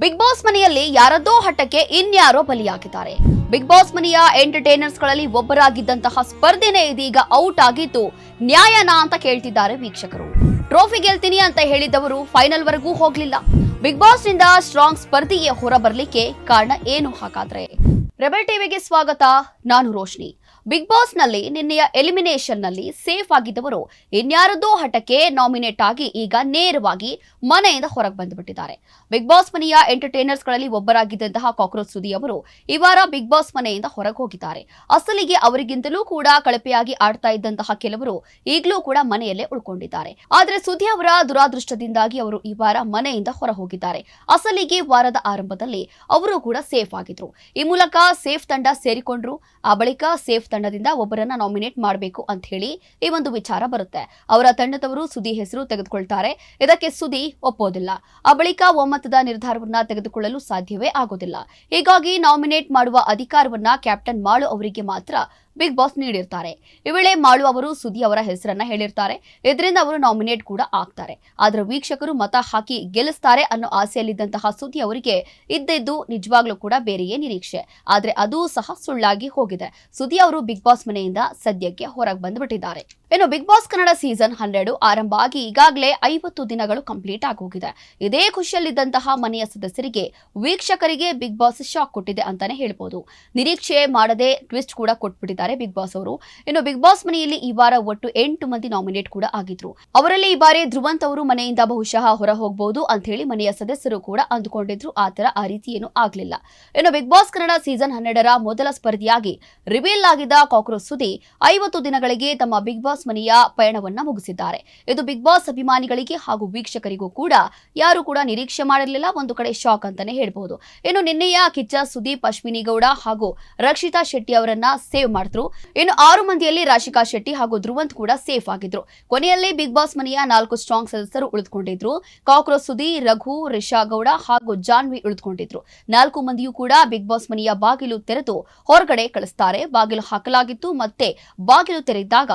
Big boss ಮನೆಯಲ್ಲಿ ಯಾರದ್ದೋ ಹಠಕ್ಕೆ ಇನ್ಯಾರೋ ಬಲಿಯಾಗಿದ್ದಾರೆ. ಬಿಗ್ ಬಾಸ್ ಮನೆಯ ಎಂಟರ್ಟೈನರ್ಸ್ಗಳಲ್ಲಿ ಒಬ್ಬರಾಗಿದ್ದಂತಹ ಸ್ಪರ್ಧೆನೇ ಇದೀಗ ಔಟ್ ಆಗಿದ್ದು ನ್ಯಾಯನಾ ಅಂತ ಕೇಳ್ತಿದ್ದಾರೆ ವೀಕ್ಷಕರು. ಟ್ರೋಫಿ ಗೆಲ್ತೀನಿ ಅಂತ ಹೇಳಿದವರು ಫೈನಲ್ ವರೆಗೂ ಹೋಗ್ಲಿಲ್ಲ. ಬಿಗ್ ಬಾಸ್ನಿಂದ ಸ್ಟ್ರಾಂಗ್ ಸ್ಪರ್ಧೆಯೇ ಹೊರಬರ್ಲಿಕ್ಕೆ ಕಾರಣ ಏನು ಹಾಗಾದ್ರೆ? ರೆಬಲ್ ಟಿವಿಗೆ ಸ್ವಾಗತ, ನಾನು ರೋಶ್ನಿ. ಬಿಗ್ ಬಾಸ್ನಲ್ಲಿ ನಿನ್ನೆಯ ಎಲಿಮಿನೇಷನ್ನಲ್ಲಿ ಸೇಫ್ ಆಗಿದ್ದವರು ಇನ್ಯಾರದೋ ಹಠಕ್ಕೆ ನಾಮಿನೇಟ್ ಆಗಿ ಈಗ ನೇರವಾಗಿ ಮನೆಯಿಂದ ಹೊರಗೆ ಬಂದುಬಿಟ್ಟಿದ್ದಾರೆ. ಬಿಗ್ ಬಾಸ್ ಮನೆಯ ಎಂಟರ್ಟೈನರ್ಸ್ಗಳಲ್ಲಿ ಒಬ್ಬರಾಗಿದ್ದಂತಹ ಕಾಕ್ರೋಚ್ ಸುದಿ ಅವರು ಈ ವಾರ ಬಿಗ್ ಬಾಸ್ ಮನೆಯಿಂದ ಹೊರಗೆ ಹೋಗಿದ್ದಾರೆ. ಅಸಲಿಗೆ ಅವರಿಗಿಂತಲೂ ಕೂಡ ಕಳಪೆಯಾಗಿ ಆಡ್ತಾ ಇದ್ದಂತಹ ಕೆಲವರು ಈಗಲೂ ಕೂಡ ಮನೆಯಲ್ಲೇ ಉಳ್ಕೊಂಡಿದ್ದಾರೆ. ಆದರೆ ಸುದಿ ಅವರ ದುರಾದೃಷ್ಟದಿಂದಾಗಿ ಅವರು ಈ ವಾರ ಮನೆಯಿಂದ ಹೊರ ಹೋಗಿದ್ದಾರೆ ಅಸಲಿಗೆ ವಾರದ ಆರಂಭದಲ್ಲಿ ಅವರು ಕೂಡ ಸೇಫ್ ಆಗಿದ್ರು. ಈ ಮೂಲಕ ಸೇಫ್ ತಂಡ ಸೇರಿಕೊಂಡ್ರು. ಆ ಬಳಿಕ ಸೇಫ್ ತಂಡದಿಂದ ಒಬ್ಬರನ್ನ ನಾಮಿನೇಟ್ ಮಾಡಬೇಕು ಅಂತ ಹೇಳಿ ಈ ಒಂದು ವಿಚಾರ ಬರುತ್ತೆ. ಅವರ ತಂಡದವರು ಸುದಿ ಹೆಸರು ತೆಗೆದುಕೊಳ್ತಾರೆ. ಇದಕ್ಕೆ ಸುದಿ ಒಪ್ಪೋದಿಲ್ಲ. ಆ ಬಳಿಕ ಒಮ್ಮತದ ನಿರ್ಧಾರವನ್ನ ತೆಗೆದುಕೊಳ್ಳಲು ಸಾಧ್ಯವೇ ಆಗೋದಿಲ್ಲ. ಹೀಗಾಗಿ ನಾಮಿನೇಟ್ ಮಾಡುವ ಅಧಿಕಾರವನ್ನ ಕ್ಯಾಪ್ಟನ್ ಮಾಳು ಅವರಿಗೆ ಮಾತ್ರ ಬಿಗ್ ಬಾಸ್ ನೀಡಿರ್ತಾರೆ. ಈ ವೇಳೆ ಮಾಳು ಅವರು ಸುದಿ ಅವರ ಹೆಸರನ್ನ ಹೇಳಿರ್ತಾರೆ. ಇದರಿಂದ ಅವರು ನಾಮಿನೇಟ್ ಕೂಡ ಆಗ್ತಾರೆ. ಆದ್ರೆ ವೀಕ್ಷಕರು ಮತ ಹಾಕಿ ಗೆಲ್ಲಿಸ್ತಾರೆ ಅನ್ನೋ ಆಸೆಯಲ್ಲಿದ್ದಂತಹ ಸುದಿ ಅವರಿಗೆ ಇದ್ದಿದ್ದು ನಿಜವಾಗ್ಲೂ ಕೂಡ ಬೇರೆಯೇ ನಿರೀಕ್ಷೆ. ಆದ್ರೆ ಅದೂ ಸಹ ಸುಳ್ಳಾಗಿ ಹೋಗಿದೆ. ಸುದಿ ಅವರು ಬಿಗ್ ಬಾಸ್ ಮನೆಯಿಂದ ಸದ್ಯಕ್ಕೆ ಹೊರಗೆ ಬಂದ್ಬಿಟ್ಟಿದ್ದಾರೆ. ಇನ್ನು ಬಿಗ್ ಬಾಸ್ ಕನ್ನಡ ಸೀಸನ್ ಹನ್ನೆರಡು ಆರಂಭ ಆಗಿ ಈಗಾಗಲೇ ಐವತ್ತು ದಿನಗಳು ಕಂಪ್ಲೀಟ್ ಆಗೋಗಿದೆ. ಇದೇ ಖುಷಿಯಲ್ಲಿದ್ದಂತಹ ಮನೆಯ ಸದಸ್ಯರಿಗೆ ವೀಕ್ಷಕರಿಗೆ ಬಿಗ್ ಬಾಸ್ ಶಾಕ್ ಕೊಟ್ಟಿದೆ ಅಂತಾನೆ ಹೇಳ್ಬೋದು. ನಿರೀಕ್ಷೆ ಮಾಡದೆ ಟ್ವಿಸ್ಟ್ ಕೂಡ ಕೊಟ್ಬಿಟ್ಟಿದ್ದಾರೆ ಬಿಗ್ ಬಾಸ್ ಅವರು. ಇನ್ನು ಬಿಗ್ ಬಾಸ್ ಮನೆಯಲ್ಲಿ ಈ ವಾರ ಒಟ್ಟು ಎಂಟು ಮಂದಿ ನಾಮಿನೇಟ್ ಕೂಡ ಆಗಿದ್ರು. ಅವರಲ್ಲಿ ಈ ಬಾರಿ ಧ್ರುವಂತ್ ಅವರು ಮನೆಯಿಂದ ಬಹುಶಃ ಹೊರ ಹೋಗಬಹುದು ಅಂತ ಹೇಳಿ ಮನೆಯ ಸದಸ್ಯರು ಕೂಡ ಅಂದುಕೊಂಡಿದ್ರು. ಆತರ ಆ ರೀತಿ ಏನು ಆಗ್ಲಿಲ್ಲ. ಇನ್ನು ಬಿಗ್ ಬಾಸ್ ಕನ್ನಡ ಸೀಸನ್ ಹನ್ನೆರಡರ ಮೊದಲ ಸ್ಪರ್ಧಿಯಾಗಿ ರಿವೀಲ್ ಆಗಿದ್ದ ಕಾಕ್ರೋಚ್ ಸುದಿ ಐವತ್ತು ದಿನಗಳಿಗೆ ತಮ್ಮ ಬಿಗ್ ಬಾಸ್ ಮನೆಯ ಪಯಣವನ್ನ ಮುಗಿಸಿದ್ದಾರೆ. ಇದು ಬಿಗ್ ಬಾಸ್ ಅಭಿಮಾನಿಗಳಿಗೆ ಹಾಗೂ ವೀಕ್ಷಕರಿಗೂ ಕೂಡ ಯಾರು ಕೂಡ ನಿರೀಕ್ಷೆ ಮಾಡಿರಲಿಲ್ಲ. ಒಂದು ಕಡೆ ಶಾಕ್ ಅಂತಾನೆ ಹೇಳ್ಬಹುದು ಇನ್ನು ನಿನ್ನೆಯ ಕಿಚ್ಚ ಸುದೀಪ್, ಅಶ್ವಿನಿ ಗೌಡ ಹಾಗೂ ರಕ್ಷಿತಾ ಶೆಟ್ಟಿ ಅವರನ್ನ ಸೇವ್ ಮಾಡಿದ್ರು. ಇನ್ನು ಆರು ಮಂದಿಯಲ್ಲಿ ರಾಶಿಕಾ ಶೆಟ್ಟಿ ಹಾಗೂ ಧ್ರುವಂತ್ ಕೂಡ ಸೇಫ್ ಆಗಿದ್ರು. ಕೊನೆಯಲ್ಲಿ ಬಿಗ್ ಬಾಸ್ ಮನೆಯ ನಾಲ್ಕು ಸ್ಟ್ರಾಂಗ್ ಸದಸ್ಯರು ಉಳಿದುಕೊಂಡಿದ್ರು. ಕಾಕ್ರೋಚ್ ಸುದಿ, ರಘು, ರಿಷಾ ಗೌಡ ಹಾಗೂ ಜಾನ್ವಿ ಉಳಿದುಕೊಂಡಿದ್ರು. ನಾಲ್ಕು ಮಂದಿಯೂ ಕೂಡ ಬಿಗ್ ಬಾಸ್ ಮನೆಯ ಬಾಗಿಲು ತೆರೆದು ಹೊರಗಡೆ ಕಳಿಸ್ತಾರೆ. ಬಾಗಿಲು ಹಾಕಲಾಗಿತ್ತು. ಮತ್ತೆ ಬಾಗಿಲು ತೆರೆದಿದ್ದಾಗ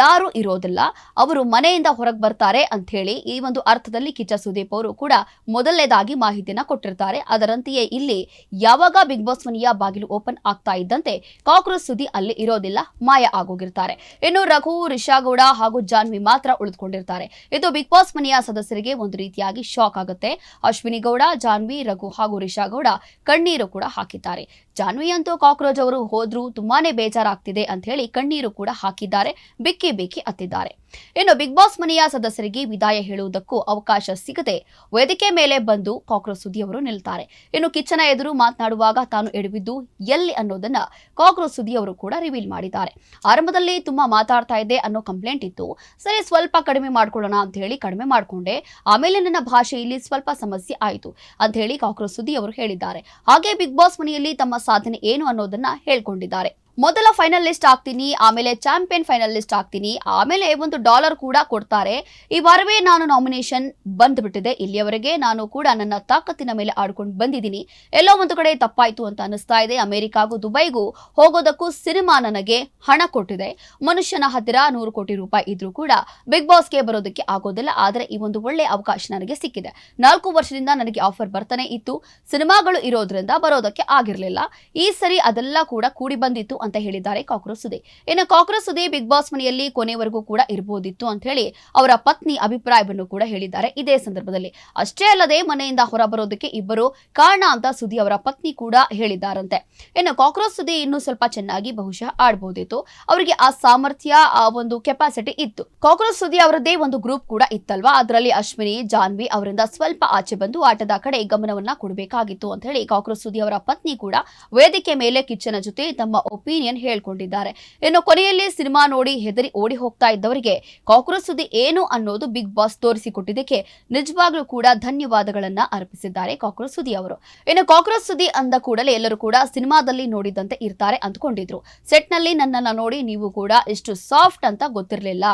ಯಾರು ಇರೋದಿಲ್ಲ. ಅವರು ಮನೆಯಿಂದ ಹೊರಗೆ ಬರ್ತಾರೆ ಅಂತ ಹೇಳಿ ಈ ಒಂದು ಅರ್ಥದಲ್ಲಿ ಕಿಚ್ಚ ಸುದೀಪ್ ಅವರು ಕೂಡ ಮೊದಲನೇದಾಗಿ ಮಾಹಿತಿಯನ್ನ ಕೊಟ್ಟಿರ್ತಾರೆ. ಅದರಂತೆಯೇ ಇಲ್ಲಿ ಯಾವಾಗ ಬಿಗ್ ಬಾಸ್ ಮನೆಯ ಬಾಗಿಲು ಓಪನ್ ಆಗ್ತಾ ಇದ್ದಂತೆ ಕಾಕ್ರೋಚ್ ಸುದ್ದಿ ಅಲ್ಲಿ ಇರೋದಿಲ್ಲ, ಮಾಯ ಆಗೋಗಿರ್ತಾರೆ. ಇನ್ನು ರಘು ರಿಷಾಗೌಡ ಹಾಗೂ ಜಾನ್ವಿ ಮಾತ್ರ ಉಳಿದುಕೊಂಡಿರ್ತಾರೆ. ಇದು ಬಿಗ್ ಬಾಸ್ ಮನೆಯ ಸದಸ್ಯರಿಗೆ ಒಂದು ರೀತಿಯಾಗಿ ಶಾಕ್ ಆಗುತ್ತೆ. ಅಶ್ವಿನಿ ಗೌಡ, ಜಾನ್ವಿ, ರಘು ಹಾಗೂ ರಿಷಾಗೌಡ ಕಣ್ಣೀರು ಕೂಡ ಹಾಕಿದ್ದಾರೆ. ಜಾನ್ವಿ ಅಂತೂ ಕಾಕ್ರೋಜ್ ಅವರು ಹೋದ್ರು ತುಂಬಾನೇ ಬೇಜಾರಾಗ್ತಿದೆ ಅಂತ ಹೇಳಿ ಕಣ್ಣೀರು ಕೂಡ ಹಾಕಿದ್ದಾರೆ. ಬಿಕ್ಕಿ ಬಿಕ್ಕಿ ಅತ್ತಿದ್ದಾರೆ. ಇನ್ನು ಬಿಗ್ ಬಾಸ್ ಮನೆಯ ಸದಸ್ಯರಿಗೆ ವಿದಾಯ ಹೇಳುವುದಕ್ಕೂ ಅವಕಾಶ ಸಿಗದೆ ವೇದಿಕೆ ಮೇಲೆ ಬಂದು ಕಾಕ್ರೋಚ್ ಸುದ್ದಿ ಅವರು ನಿಲ್ತಾರೆ. ಇನ್ನು ಕಿಚ್ಚನ ಎದುರು ಮಾತನಾಡುವಾಗ ತಾನು ಎಡವಿದ್ದು ಎಲ್ಲಿ ಅನ್ನೋದನ್ನ ಕಾಕ್ರೋಚ್ ಸುದ್ದಿಯವರು ಕೂಡ ರಿವೀಲ್ ಮಾಡಿದ್ದಾರೆ. ಆರಂಭದಲ್ಲಿ ತುಂಬಾ ಮಾತಾಡ್ತಾ ಇದ್ದೆ ಅನ್ನೋ ಕಂಪ್ಲೇಂಟ್ ಇತ್ತು. ಸರಿ, ಸ್ವಲ್ಪ ಕಡಿಮೆ ಮಾಡ್ಕೊಳ್ಳೋಣ ಅಂತ ಹೇಳಿ ಕಡಿಮೆ ಮಾಡ್ಕೊಂಡೆ. ಆಮೇಲೆ ನನ್ನ ಭಾಷೆಯಲ್ಲಿ ಸ್ವಲ್ಪ ಸಮಸ್ಯೆ ಆಯಿತು ಅಂತ ಹೇಳಿ ಕಾಕ್ರೋಚ್ ಸುದ್ದಿ ಅವರು ಹೇಳಿದ್ದಾರೆ. ಹಾಗೆ ಬಿಗ್ ಬಾಸ್ ಮನೆಯಲ್ಲಿ ತಮ್ಮ ಸಾಧನೆ ಏನು ಅನ್ನೋದನ್ನ ಹೇಳ್ಕೊಂಡಿದ್ದಾರೆ. ಮೊದಲ ಫೈನಲ್ ಲಿಸ್ಟ್ ಆಗ್ತೀನಿ, ಆಮೇಲೆ ಚಾಂಪಿಯನ್ ಫೈನಲ್ ಲಿಸ್ಟ್ ಆಗ್ತೀನಿ, ಆಮೇಲೆ ಒಂದು ಡಾಲರ್ ಕೂಡ ಕೊಡ್ತಾರೆ. ಈ ವಾರವೇ ನಾನು ನಾಮಿನೇಷನ್ ಬಂದ್ಬಿಟ್ಟಿದೆ. ಇಲ್ಲಿಯವರೆಗೆ ನಾನು ಕೂಡ ನನ್ನ ತಾಕತ್ತಿನ ಮೇಲೆ ಆಡ್ಕೊಂಡು ಬಂದಿದ್ದೀನಿ. ಎಲ್ಲೋ ಒಂದು ಕಡೆ ತಪ್ಪಾಯಿತು ಅಂತ ಅನಿಸ್ತಾ ಇದೆ. ಅಮೆರಿಕಾಗೂ ದುಬೈಗೂ ಹೋಗೋದಕ್ಕೂ ಸಿನಿಮಾ ನನಗೆ ಹಣ ಕೊಟ್ಟಿದೆ. ಮನುಷ್ಯನ ಹತ್ತಿರ ನೂರು ಕೋಟಿ ರೂಪಾಯಿ ಇದ್ರೂ ಕೂಡ ಬಿಗ್ ಬಾಸ್ಗೆ ಬರೋದಕ್ಕೆ ಆಗೋದಿಲ್ಲ. ಆದರೆ ಈ ಒಂದು ಒಳ್ಳೆ ಅವಕಾಶ ನನಗೆ ಸಿಕ್ಕಿದೆ. ನಾಲ್ಕು ವರ್ಷದಿಂದ ನನಗೆ ಆಫರ್ ಬರ್ತಾನೆ ಇತ್ತು. ಸಿನಿಮಾಗಳು ಇರೋದ್ರಿಂದ ಬರೋದಕ್ಕೆ ಆಗಿರಲಿಲ್ಲ. ಈ ಸರಿ ಅದೆಲ್ಲ ಕೂಡ ಕೂಡಿ ಬಂದಿತ್ತು. ಅಂತ ಹೇಳಿದ್ದಾರೆ ಕಾಕ್ರೋಸ್ ಸುದೇ ಇನ್ನು ಕಾಕ್ರೋಸ್ ಸುದೇ ಬಿಗ್ ಬಾಸ್ ಮನೆಯಲ್ಲಿ ಕೊನೆವರೆಗೂ ಕೂಡ ಇರಬಹುದಿತ್ತು ಅಂತ ಹೇಳಿ ಅವರ ಪತ್ನಿ ಅಭಿಪ್ರಾಯವನ್ನು ಕೂಡ ಹೇಳಿದ್ದಾರೆ ಇದೇ ಸಂದರ್ಭದಲ್ಲಿ. ಅಷ್ಟೇ ಅಲ್ಲದೆ ಮನೆಯಿಂದ ಹೊರಬರೋದಕ್ಕೆ ಇಬ್ಬರು ಕಾರಣ ಅಂತ ಸುದಿ ಅವರ ಪತ್ನಿ ಕೂಡ ಹೇಳಿದ್ದಾರಂತೆ. ಇನ್ನು ಕಾಕ್ರೋಸ್ ಸುದಿ ಇನ್ನೂ ಸ್ವಲ್ಪ ಚೆನ್ನಾಗಿ ಬಹುಶಃ ಆಡಬಹುದಿತ್ತು ಅವರಿಗೆ ಆ ಸಾಮರ್ಥ್ಯ, ಆ ಒಂದು ಕೆಪಾಸಿಟಿ ಇತ್ತು. ಕಾಕ್ರೋಸ್ ಸುದಿ ಅವರದ್ದೇ ಒಂದು ಗ್ರೂಪ್ ಕೂಡ ಇತ್ತಲ್ವಾ? ಅದರಲ್ಲಿ ಅಶ್ವಿನಿ, ಜಾನ್ವಿ ಅವರಿಂದ ಸ್ವಲ್ಪ ಆಚೆ ಬಂದು ಆಟದ ಕಡೆ ಗಮನವನ್ನ ಕೊಡಬೇಕಾಗಿತ್ತು ಅಂತ ಹೇಳಿ ಕಾಕ್ರೋಸ್ ಸುದಿ ಅವರ ಪತ್ನಿ ಕೂಡ ವೇದಿಕೆ ಮೇಲೆ ಕಿಚ್ಚನ ಜೊತೆ ತಮ್ಮ ಒಪಿನಿಯನ್ ಹೇಳಿಕೊಂಡಿದ್ದಾರೆ. ಇನ್ನು ಕೊನೆಯಲ್ಲಿ ಸಿನಿಮಾ ನೋಡಿ ಹೆದರಿ ಓಡಿ ಹೋಗ್ತಾ ಇದ್ದವರಿಗೆ ಕಾಕ್ರೋಚ್ ಸುದ್ದಿ ಏನು ಅನ್ನೋದು ಬಿಗ್ ಬಾಸ್ ತೋರಿಸಿಕೊಟ್ಟಿದ್ದಕ್ಕೆ ನಿಜವಾಗ್ಲೂ ಕೂಡ ಧನ್ಯವಾದಗಳನ್ನ ಅರ್ಪಿಸಿದ್ದಾರೆ ಕಾಕ್ರೋಚ್ ಸುದ್ದಿ ಅವರು. ಇನ್ನು ಕಾಕ್ರೋಚ್ ಸುದ್ದಿ ಅಂದ ಕೂಡಲೇ ಎಲ್ಲರೂ ಕೂಡ ಸಿನಿಮಾದಲ್ಲಿ ನೋಡಿದಂತೆ ಇರ್ತಾರೆ ಅಂದ್ಕೊಂಡಿದ್ರು. ಸೆಟ್ನಲ್ಲಿ ನನ್ನನ್ನ ನೋಡಿ ನೀವು ಕೂಡ ಇಷ್ಟು ಸಾಫ್ಟ್ ಅಂತ ಗೊತ್ತಿರಲಿಲ್ಲ.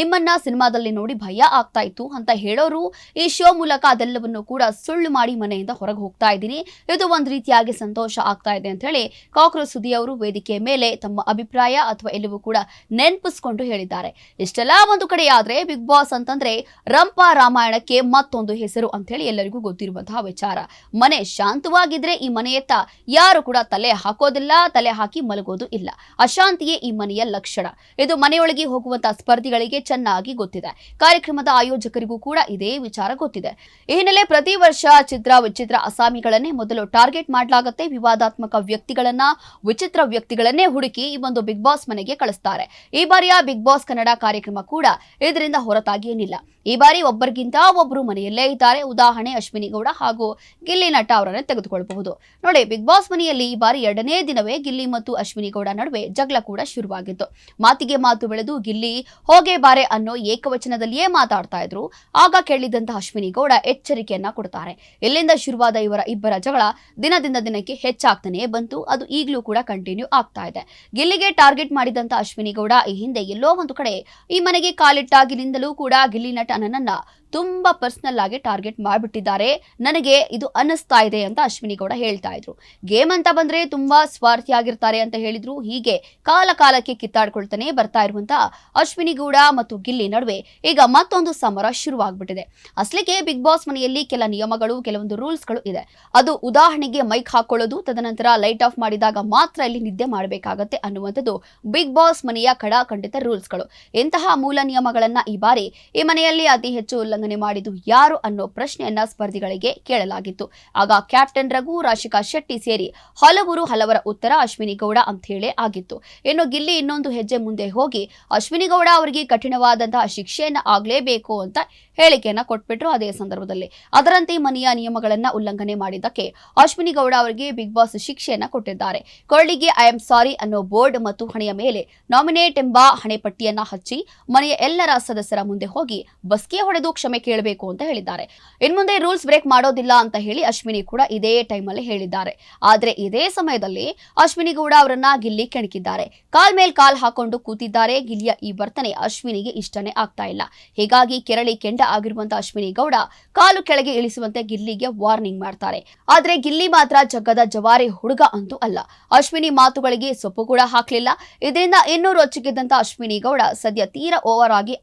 ನಿಮ್ಮನ್ನ ಸಿನಿಮಾದಲ್ಲಿ ನೋಡಿ ಭಯ ಆಗ್ತಾ ಇತ್ತು ಅಂತ ಹೇಳೋರು ಈ ಶೋ ಮೂಲಕ ಅದೆಲ್ಲವನ್ನು ಕೂಡ ಸುಳ್ಳು ಮಾಡಿ ಮನೆಯಿಂದ ಹೊರಗೆ ಹೋಗ್ತಾ ಇದ್ದೀನಿ. ಇದು ಒಂದು ರೀತಿಯಾಗಿ ಸಂತೋಷ ಆಗ್ತಾ ಇದೆ ಅಂತ ಹೇಳಿ ಕಾಕ್ರೋಚ್ ಸುದ್ದಿ ಅವರು ವೇದಿಕೆ ಮೇಲೆ ತಮ್ಮ ಅಭಿಪ್ರಾಯ ಅಥವಾ ಎಲ್ಲವೂ ಕೂಡ ನೆನಪಿಸ್ಕೊಂಡು ಹೇಳಿದ್ದಾರೆ. ಇಷ್ಟೆಲ್ಲ ಒಂದು ಕಡೆ ಆದ್ರೆ ಬಿಗ್ ಬಾಸ್ ಅಂತಂದ್ರೆ ರಂಪಾ ರಾಮಾಯಣಕ್ಕೆ ಮತ್ತೊಂದು ಹೆಸರು ಅಂತ ಹೇಳಿ ಎಲ್ಲರಿಗೂ ಗೊತ್ತಿರುವಂತಹ ವಿಚಾರ. ಮನೆ ಶಾಂತವಾಗಿದ್ರೆ ಈ ಮನೆಯತ್ತ ಯಾರು ಕೂಡ ತಲೆ ಹಾಕೋದಿಲ್ಲ, ತಲೆ ಹಾಕಿ ಮಲಗೋದು ಇಲ್ಲ. ಅಶಾಂತಿಯೇ ಈ ಮನೆಯ ಲಕ್ಷಣ. ಇದು ಮನೆಯೊಳಗೆ ಹೋಗುವಂತಹ ಸ್ಪರ್ಧಿಗಳಿಗೆ ಚೆನ್ನಾಗಿ ಗೊತ್ತಿದೆ. ಕಾರ್ಯಕ್ರಮದ ಆಯೋಜಕರಿಗೂ ಕೂಡ ಇದೇ ವಿಚಾರ ಗೊತ್ತಿದೆ. ಈ ಹಿನ್ನೆಲೆ ಪ್ರತಿ ವರ್ಷ ಚಿತ್ರ ವಿಚಿತ್ರ ಅಸಾಮಿಗಳನ್ನೇ ಮೊದಲು ಟಾರ್ಗೆಟ್ ಮಾಡಲಾಗುತ್ತೆ. ವಿವಾದಾತ್ಮಕ ವ್ಯಕ್ತಿಗಳನ್ನ, ವಿಚಿತ್ರ ವ್ಯಕ್ತಿಗಳನ್ನೇ ಹುಡುಕಿ ಈ ಒಂದು ಬಿಗ್ ಬಾಸ್ ಮನೆಗೆ ಕಳಿಸ್ತಾರೆ. ಈ ಬಾರಿಯ ಬಿಗ್ ಬಾಸ್ ಕನ್ನಡ ಕಾರ್ಯಕ್ರಮ ಕೂಡ ಇದರಿಂದ ಹೊರತಾಗಿ ಏನಿಲ್ಲ. ಈ ಬಾರಿ ಒಬ್ಬರಿಗಿಂತ ಒಬ್ಬರು ಮನೆಯಲ್ಲೇ ಇದ್ದಾರೆ. ಉದಾಹರಣೆ ಅಶ್ವಿನಿ ಗೌಡ ಹಾಗೂ ಗಿಲ್ಲಿ ನಟ ಅವರನ್ನು ತೆಗೆದುಕೊಳ್ಳಬಹುದು ನೋಡಿ ಬಿಗ್ ಬಾಸ್ ಮನೆಯಲ್ಲಿ ಈ ಬಾರಿ ಎರಡನೇ ದಿನವೇ ಗಿಲ್ಲಿ ಮತ್ತು ಅಶ್ವಿನಿ ಗೌಡ ನಡುವೆ ಜಗಳ ಕೂಡ ಶುರುವಾಗಿತ್ತು. ಮಾತಿಗೆ ಮಾತು ಬೆಳೆದು ಗಿಲ್ಲಿ ಹೋಗೆ ಬಾರೆ ಅನ್ನೋ ಏಕವಚನದಲ್ಲಿಯೇ ಮಾತಾಡ್ತಾ ಇದ್ರು. ಆಗ ಕೇಳಿದಂತಹ ಅಶ್ವಿನಿ ಗೌಡ ಎಚ್ಚರಿಕೆಯನ್ನ ಕೊಡ್ತಾರೆ. ಎಲ್ಲಿಂದ ಶುರುವಾದ ಇವರ ಇಬ್ಬರ ಜಗಳ ದಿನದಿಂದ ದಿನಕ್ಕೆ ಹೆಚ್ಚಾಗ್ತಾನೆ ಬಂತು. ಅದು ಈಗಲೂ ಕೂಡ ಕಂಟಿನ್ಯೂ ಆಗ್ತಾ ಇದೆ. ಗಿಲ್ಲಿಗೆ ಟಾರ್ಗೆಟ್ ಮಾಡಿದಂತ ಅಶ್ವಿನಿ ಗೌಡ ಈ ಹಿಂದೆ ಎಲ್ಲೋ ಒಂದು ಕಡೆ ಈ ಮನೆಗೆ ಕಾಲಿಟ್ಟಾಗಿನಿಂದಲೂ ಕೂಡ ಗಿಲ್ಲಿ ನನ್ನನ್ನ ತುಂಬಾ ಪರ್ಸನಲ್ ಆಗಿ ಟಾರ್ಗೆಟ್ ಮಾಡಿಬಿಟ್ಟಿದ್ದಾರೆ. ನನಗೆ ಇದು ಅನ್ನಿಸ್ತಾ ಇದೆ ಅಂತ ಅಶ್ವಿನಿ ಗೌಡ ಹೇಳ್ತಾ ಇದ್ರು. ಗೇಮ್ ಅಂತ ಬಂದ್ರೆ ತುಂಬಾ ಸ್ವಾರ್ಥಿಯಾಗಿರ್ತಾರೆ ಅಂತ ಹೇಳಿದ್ರು. ಹೀಗೆ ಕಾಲ ಕಾಲಕ್ಕೆ ಕಿತ್ತಾಡ್ಕೊಳ್ತಾನೆ ಬರ್ತಾ ಇರುವಂತ ಅಶ್ವಿನಿ ಗೌಡ ಮತ್ತು ಗಿಲ್ಲಿ ನಡುವೆ ಈಗ ಮತ್ತೊಂದು ಸಮರ ಶುರುವಾಗ್ಬಿಟ್ಟಿದೆ. ಅಸಲಿಗೆ ಬಿಗ್ ಬಾಸ್ ಮನೆಯಲ್ಲಿ ಕೆಲ ನಿಯಮಗಳು, ಕೆಲವೊಂದು ರೂಲ್ಸ್ಗಳು ಇದೆ. ಅದು ಉದಾಹರಣೆಗೆ ಮೈಕ್ ಹಾಕೊಳ್ಳೋದು, ತದನಂತರ ಲೈಟ್ ಆಫ್ ಮಾಡಿದಾಗ ಮಾತ್ರ ಇಲ್ಲಿ ನಿದ್ದೆ ಮಾಡಬೇಕಾಗತ್ತೆ ಅನ್ನುವಂಥದ್ದು ಬಿಗ್ ಬಾಸ್ ಮನೆಯ ಕಡಾಖಂಡಿತ ರೂಲ್ಸ್ಗಳು ಇಂತಹ ಮೂಲ ನಿಯಮಗಳನ್ನ ಈ ಬಾರಿ ಈ ಮನೆಯಲ್ಲಿ ಅತಿ ಹೆಚ್ಚು ಮಾಡಿದ್ದು ಯಾರು ಅನ್ನೋ ಪ್ರಶ್ನೆಯನ್ನ ಸ್ಪರ್ಧಿಗಳಿಗೆ ಕೇಳಲಾಗಿತ್ತು. ಆಗ ಕ್ಯಾಪ್ಟನ್ ರಘು, ರಾಶಿಕಾ ಶೆಟ್ಟಿ ಸೇರಿ ಹಲವರು ಹಲವರ ಉತ್ತರ ಅಶ್ವಿನಿ ಗೌಡ ಅಂತ ಹೇಳಿ ಆಗಿತ್ತು. ಇನ್ನು ಗಿಲ್ಲಿ ಇನ್ನೊಂದು ಹೆಜ್ಜೆ ಮುಂದೆ ಹೋಗಿ ಅಶ್ವಿನಿ ಗೌಡ ಅವರಿಗೆ ಕಠಿಣವಾದಂತಹ ಶಿಕ್ಷೆಯನ್ನ ಆಗ್ಲೇಬೇಕು ಅಂತ ಹೇಳಿಕೆಯನ್ನ ಕೊಟ್ಬಿಟ್ರು ಅದೇ ಸಂದರ್ಭದಲ್ಲಿ. ಅದರಂತೆ ಮನೆಯ ನಿಯಮಗಳನ್ನ ಉಲ್ಲಂಘನೆ ಮಾಡಿದ್ದಕ್ಕೆ ಅಶ್ವಿನಿ ಗೌಡ ಅವರಿಗೆ ಬಿಗ್ ಬಾಸ್ ಶಿಕ್ಷೆಯನ್ನ ಕೊಟ್ಟಿದ್ದಾರೆ. ಕೊರಳಿಗೆ ಐ ಆಮ್ ಸಾರಿ ಅನ್ನೋ ಬೋರ್ಡ್ ಮತ್ತು ಹಣೆಯ ಮೇಲೆ ನಾಮಿನೇಟ್ ಎಂಬ ಹಣೆಪಟ್ಟಿಯನ್ನ ಹಚ್ಚಿ ಮನೆಯ ಎಲ್ಲರ ಸದಸ್ಯರ ಮುಂದೆ ಹೋಗಿ ಬಸ್ಗೆ ಹೊಡೆದು ಕ್ಷಮೆ ಕೇಳಬೇಕು ಅಂತ ಹೇಳಿದ್ದಾರೆ. ಇನ್ಮುಂದೆ ರೂಲ್ಸ್ ಬ್ರೇಕ್ ಮಾಡೋದಿಲ್ಲ ಅಂತ ಹೇಳಿ ಅಶ್ವಿನಿ ಕೂಡ ಇದೇ ಟೈಮಲ್ಲಿ ಹೇಳಿದ್ದಾರೆ. ಆದ್ರೆ ಇದೇ ಸಮಯದಲ್ಲಿ ಅಶ್ವಿನಿ ಗೌಡ ಅವರನ್ನ ಗಿಲ್ಲಿ ಕೆಣಕಿದ್ದಾರೆ. ಕಾಲ್ ಮೇಲ್ ಕಾಲ್ ಹಾಕೊಂಡು ಕೂತಿದ್ದಾರೆ. ಗಿಲ್ಲಿಯ ಈ ವರ್ತನೆ ಅಶ್ವಿನಿಗೆ ಇಷ್ಟನೇ ಆಗ್ತಾ ಇಲ್ಲ. ಹೀಗಾಗಿ ಕೆರಳಿ ಕೆಂಡ ಆಗಿರುವಂತ ಅಶ್ವಿನಿ ಗೌಡ ಕಾಲು ಕೆಳಗೆ ಇಳಿಸುವಂತೆ ಗಿಲ್ಲಿಗೆ ವಾರ್ನಿಂಗ್ ಮಾಡ್ತಾರೆ. ಆದ್ರೆ ಗಿಲ್ಲಿ ಮಾತ್ರ ಜಗ್ಗದ ಜವಾರಿ ಹುಡುಗ ಅಂತೂ ಅಲ್ಲ. ಅಶ್ವಿನಿ ಮಾತುಗಳಿಗೆ ಸೊಪ್ಪು ಕೂಡ ಹಾಕ್ಲಿಲ್ಲ. ಇದರಿಂದ ಇನ್ನೂ ರೊಚ್ಚಿಗೆದ್ದಂತ ಅಶ್ವಿನಿ ಗೌಡ ಸದ್ಯ ತೀರಾ ಓವರ್ ಆಗಿ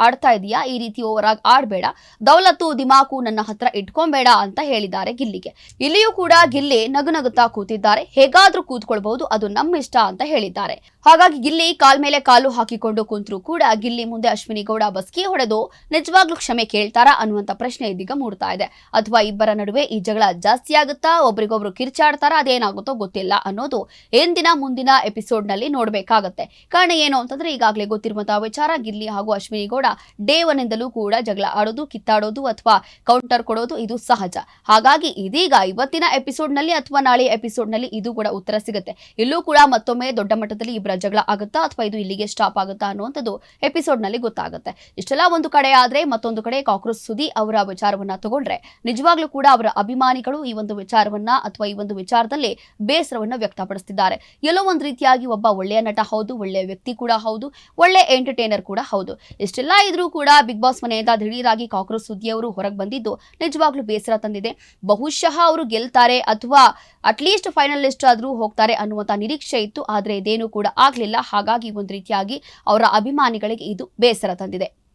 ಆಡ್ತಾ ಇದೆಯಾ? ಈ ರೀತಿ ಓವರ್ ಆಗಿ ಆಡ್ಬೇಡ ದೌಲತ್ತು ದಿಮಾಕು ನನ್ನ ಹತ್ರ ಇಟ್ಕೊಂಬೇಡ ಅಂತ ಹೇಳಿದ್ದಾರೆ ಗಿಲ್ಲಿಗೆ. ಇಲ್ಲಿಯೂ ಕೂಡ ಗಿಲ್ಲಿ ನಗು ನಗುತ್ತಾ ಕೂತಿದ್ದಾರೆ. ಹೇಗಾದ್ರೂ ಕೂತ್ಕೊಳ್ಬಹುದು, ಅದು ನಮ್ಮ ಇಷ್ಟ ಅಂತ ಹೇಳಿದ್ದಾರೆ. ಹಾಗಾಗಿ ಗಿಲ್ಲಿ ಕಾಲ್ ಮೇಲೆ ಕಾಲು ಹಾಕಿಕೊಂಡು ಕುಂತ್ರು ಕೂಡ ಗಿಲ್ಲಿ ಮುಂದೆ ಅಶ್ವಿನಿ ಗೌಡ ಬಸ್ಕಿ ಹೊಡೆದು ನಿಜವಾಗ್ಲೂ ಕ್ಷಮೆ ಕೇಳ್ತಾರಾ ಅನ್ನುವಂತ ಪ್ರಶ್ನೆ ಇದೀಗ ಮೂಡ್ತಾ ಇದೆ. ಅಥವಾ ಇಬ್ಬರ ನಡುವೆ ಈ ಜಗಳ ಜಾಸ್ತಿ ಆಗುತ್ತಾ, ಒಬ್ರಿಗೊಬ್ರು ಕಿರ್ಚಾಡ್ತಾರ, ಅದೇನಾಗುತ್ತೋ ಗೊತ್ತಿಲ್ಲ ಅನ್ನೋದು ಎಂದಿನ ಮುಂದಿನ ಎಪಿಸೋಡ್ನಲ್ಲಿ ನೋಡ್ಬೇಕಾಗತ್ತೆ. ಕಾರಣ ಏನು ಅಂತಂದ್ರೆ ಈಗಾಗಲೇ ಗೊತ್ತಿರುವಂತಹ ವಿಚಾರ, ಗಿಲ್ಲಿ ಹಾಗೂ ಅಶ್ವಿನಿ ಗೌಡ ಡೇ ಒನ್ ಇಂದಲೂ ಕೂಡ ಜಗಳ ಆಡೋದು, ಕಿತ್ತಾಡೋದು ಅಥವಾ ಕೌಂಟರ್ ಕೊಡೋದು ಇದು ಸಹಜ. ಹಾಗಾಗಿ ಇದೀಗ ಇವತ್ತಿನ ಎಪಿಸೋಡ್ನಲ್ಲಿ ಅಥವಾ ನಾಳೆ ಎಪಿಸೋಡ್ನಲ್ಲಿ ಇದು ಕೂಡ ಉತ್ತರ ಸಿಗುತ್ತೆ. ಇಲ್ಲೂ ಕೂಡ ಮತ್ತೊಮ್ಮೆ ದೊಡ್ಡ ಮಟ್ಟದಲ್ಲಿ ಇಬ್ಬರ ಜಗಳ ಆಗುತ್ತಾ ಅಥವಾ ಇದು ಇಲ್ಲಿಗೆ ಸ್ಟಾಪ್ ಆಗುತ್ತಾ ಅನ್ನುವಂಥದ್ದು ಎಪಿಸೋಡ್ನಲ್ಲಿ ಗೊತ್ತಾಗುತ್ತೆ. ಇಷ್ಟೆಲ್ಲ ಒಂದು ಕಡೆ ಆದ್ರೆ ಮತ್ತೊಂದು ಕಡೆ ಕಾಕ್ರೋಚ್ ಸುದಿ ಅವರ ವಿಚಾರವನ್ನ ತಗೊಂಡ್ರೆ ನಿಜವಾಗ್ಲೂ ಕೂಡ ಅವರ ಅಭಿಮಾನಿಗಳು ಈ ಒಂದು ವಿಚಾರವನ್ನ ಅಥವಾ ಈ ಒಂದು ವಿಚಾರದಲ್ಲಿ ಬೇಸರವನ್ನ ವ್ಯಕ್ತಪಡಿಸುತ್ತಿದ್ದಾರೆ ಎಲ್ಲೋ ಒಂದು ರೀತಿಯಾಗಿ ಒಬ್ಬ ಒಳ್ಳೆಯ ನಟ ಹೌದು, ಒಳ್ಳೆಯ ವ್ಯಕ್ತಿ ಕೂಡ ಹೌದು, ಒಳ್ಳೆ ಎಂಟರ್ಟೈನರ್ ಕೂಡ ಹೌದು. ಇಷ್ಟೆಲ್ಲ ಇದ್ರೂ ಕೂಡ ಬಿಗ್ ಬಾಸ್ ಮನೆಯಿಂದ ದಿಢೀರಾಗಿ ಕಾಕ್ರೋಚ್ ಕಾಂಗ್ರೆಸ್ ಸುದ್ದಿಯವರು ಹೊರಗೆ ಬಂದಿದ್ದು ನಿಜವಾಗ್ಲೂ ಬೇಸರ ತಂದಿದೆ. ಬಹುಶಃ ಅವರು ಗೆಲ್ತಾರೆ ಅಥವಾ ಅಟ್ಲೀಸ್ಟ್ ಫೈನಲಿಸ್ಟ್ ಆದ್ರೂ ಹೋಗ್ತಾರೆ ಅನ್ನುವಂತ ನಿರೀಕ್ಷೆ ಇತ್ತು. ಆದ್ರೆ ಇದೇನು ಕೂಡ ಆಗ್ಲಿಲ್ಲ. ಹಾಗಾಗಿ ಒಂದು ರೀತಿಯಾಗಿ ಅವರ ಅಭಿಮಾನಿಗಳಿಗೆ ಇದು ಬೇಸರ ತಂದಿದೆ.